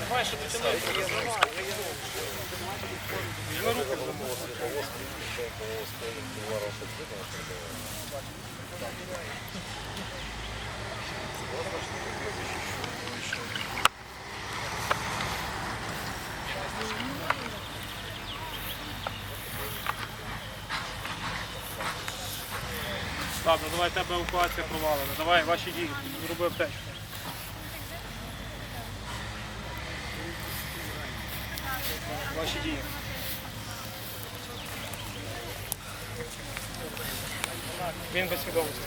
Давай, что ты Ладно, давай тебе евакуація провалена. Давай ваші дії. Зроби аптечку. Ваші дії. Він без свідомості.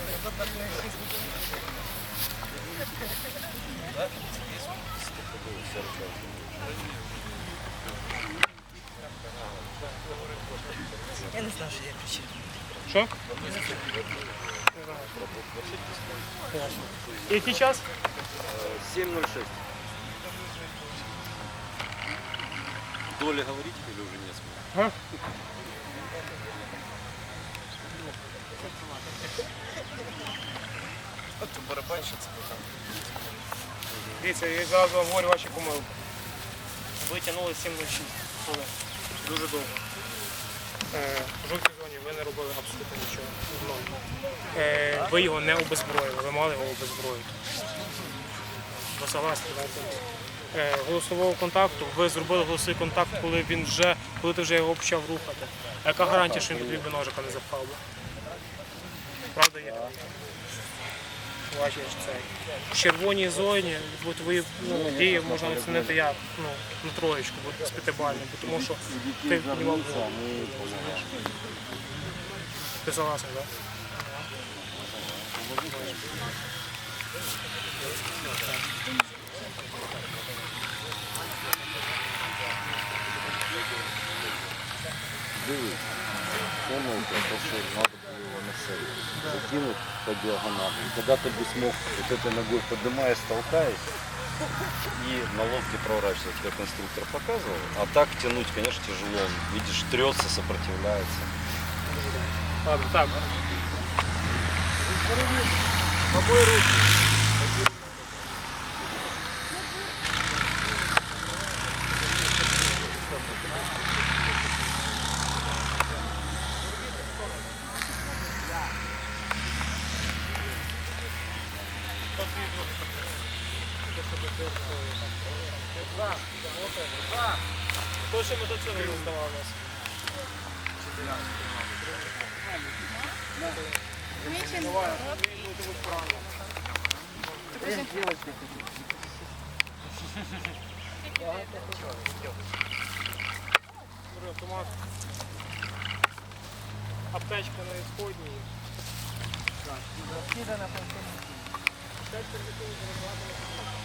Я не знаю, що я кричу. Що? Ясно. Який час? 7.06. Доля говорить или уже не смог? То Дивіться, я зразу говорю ваші помилки. Ви тягнули 7.06 хвилин. Дуже довго. Е, в жовтій зоні ви не робили абсолютно нічого. Е, ви його не обезброїли, ви мали його обезброїти. Ви согласні? Е, голосового контакту, ви зробили голосовий контакт, коли він вже, коли ти вже його почав рухати. Яка гарантія, що він тобі би ножика не запхав би? Правда є? В червоній зоні бо твої ну, дії можна оцінити як ну, на троєчку, з п'ятибальну, тому що ти піднімав голову. Ти согласен, так? Дивись. Помилка, то, что Закинуть по диагонали. И Тогда ты бы смог вот этой ногой поднимаясь, толкаясь, и на локте проворачиваться, как инструктор показывал. А так тянуть, конечно, тяжело. Видишь, трется, сопротивляется. Ладно, так. Хто ще мотоцикл не здавав нас? Бери автомат. Аптечка на ісходній. Аптечка, яку ви